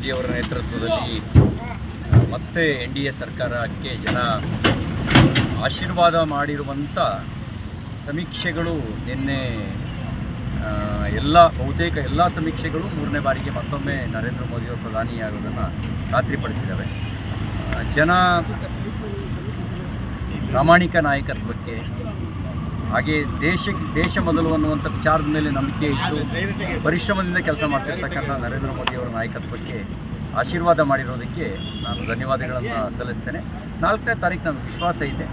ಮೋದಿಯವರ ನೇತೃತ್ವದಲ್ಲಿ ಮತ್ತೆ ಎನ್ ಡಿ ಎ ಸರ್ಕಾರಕ್ಕೆ ಜನ ಆಶೀರ್ವಾದ ಮಾಡಿರುವಂಥ ಸಮೀಕ್ಷೆಗಳು ನಿನ್ನೆ ಎಲ್ಲ ಬಹುತೇಕ ಎಲ್ಲ ಸಮೀಕ್ಷೆಗಳು ಮೂರನೇ ಬಾರಿಗೆ ಮತ್ತೊಮ್ಮೆ ನರೇಂದ್ರ ಮೋದಿಯವರು ಪ್ರಧಾನಿಯಾಗೋದನ್ನು ಖಾತ್ರಿಪಡಿಸಿದ್ದಾವೆ. ಜನ ಪ್ರಾಮಾಣಿಕ ನಾಯಕತ್ವಕ್ಕೆ ಹಾಗೆ ದೇಶ ದೇಶ ಮೊದಲು ಅನ್ನುವಂಥ ವಿಚಾರದ ಮೇಲೆ ನಂಬಿಕೆ ಇಟ್ಟು ಪರಿಶ್ರಮದಿಂದ ಕೆಲಸ ಮಾಡ್ತಿರ್ತಕ್ಕಂಥ ನರೇಂದ್ರ ಮೋದಿಯವರ ನಾಯಕತ್ವಕ್ಕೆ ಆಶೀರ್ವಾದ ಮಾಡಿರೋದಕ್ಕೆ ನಾನು ಧನ್ಯವಾದಗಳನ್ನು ಸಲ್ಲಿಸ್ತೇನೆ. ನಾಲ್ಕನೇ ತಾರೀಕು ನನಗೆ ವಿಶ್ವಾಸ ಇದೆ.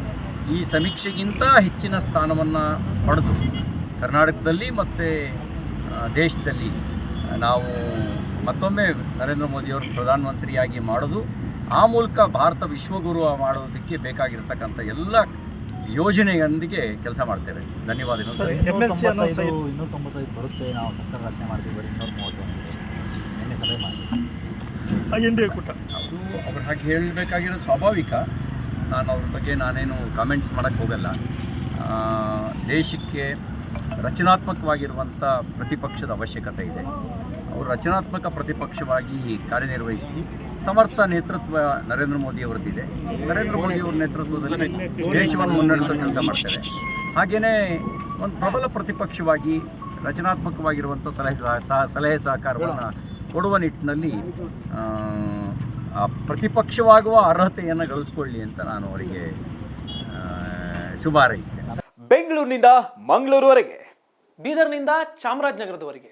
ಈ ಸಮೀಕ್ಷೆಗಿಂತ ಹೆಚ್ಚಿನ ಸ್ಥಾನವನ್ನು ಪಡೆದು ಕರ್ನಾಟಕದಲ್ಲಿ ಮತ್ತು ದೇಶದಲ್ಲಿ ನಾವು ಮತ್ತೊಮ್ಮೆ ನರೇಂದ್ರ ಮೋದಿಯವರು ಪ್ರಧಾನಮಂತ್ರಿಯಾಗಿ ಮಾಡೋದು, ಆ ಮೂಲಕ ಭಾರತ ವಿಶ್ವಗುರು ಮಾಡೋದಕ್ಕೆ ಬೇಕಾಗಿರ್ತಕ್ಕಂಥ ಎಲ್ಲ ಯೋಜನೆಯೊಂದಿಗೆ ಕೆಲಸ ಮಾಡ್ತೇವೆ. ಧನ್ಯವಾದಗಳು ಇನ್ನೂರ ತೊಂಬತ್ತೈದು ಬರುತ್ತೆ. ನಾವು ಸರ್ಕಾರ ರಚನೆ ಮಾಡ್ತೀವಿ ಬರೀ ಇನ್ನೂರ ಮೂವತ್ತೊಂದು ಸಲಹೆ ಮಾಡಿ ಕೂಟ. ಅವರು ಹಾಗೆ ಹೇಳಬೇಕಾಗಿರೋದು ಸ್ವಾಭಾವಿಕ. ನಾನು ಅವ್ರ ಬಗ್ಗೆ ನಾನೇನು ಕಾಮೆಂಟ್ಸ್ ಮಾಡೋಕ್ಕೆ ಹೋಗಲ್ಲ. ಆ, ದೇಶಕ್ಕೆ ರಚನಾತ್ಮಕವಾಗಿರುವಂಥ ಪ್ರತಿಪಕ್ಷದ ಅವಶ್ಯಕತೆ ಇದೆ. ಅವರು ರಚನಾತ್ಮಕ ಪ್ರತಿಪಕ್ಷವಾಗಿ ಕಾರ್ಯನಿರ್ವಹಿಸಿ ಸಮರ್ಥ ನೇತೃತ್ವ ನರೇಂದ್ರ ಮೋದಿ ಅವರದ್ದಿದೆ. ನರೇಂದ್ರ ಮೋದಿ ಅವರ ನೇತೃತ್ವದಲ್ಲಿ ದೇಶವನ್ನು ಮುನ್ನಡೆಸೋ ಕೆಲಸ ಮಾಡ್ತಾರೆ. ಹಾಗೆಯೇ ಒಂದು ಪ್ರಬಲ ಪ್ರತಿಪಕ್ಷವಾಗಿ ರಚನಾತ್ಮಕವಾಗಿರುವಂಥ ಸಲಹೆ ಸಲಹೆ ಸಹಕಾರವನ್ನು ಕೊಡುವ ನಿಟ್ಟಿನಲ್ಲಿ ಪ್ರತಿಪಕ್ಷವಾಗುವ ಅರ್ಹತೆಯನ್ನು ಗಳಿಸ್ಕೊಳ್ಳಿ ಅಂತ ನಾನು ಅವರಿಗೆ ಶುಭ ಹಾರೈಸ್ತೇನೆ. ಬೆಂಗಳೂರಿನಿಂದ ಮಂಗಳೂರುವರೆಗೆ, ಬೀದರ್ನಿಂದ ಚಾಮರಾಜನಗರದವರೆಗೆ.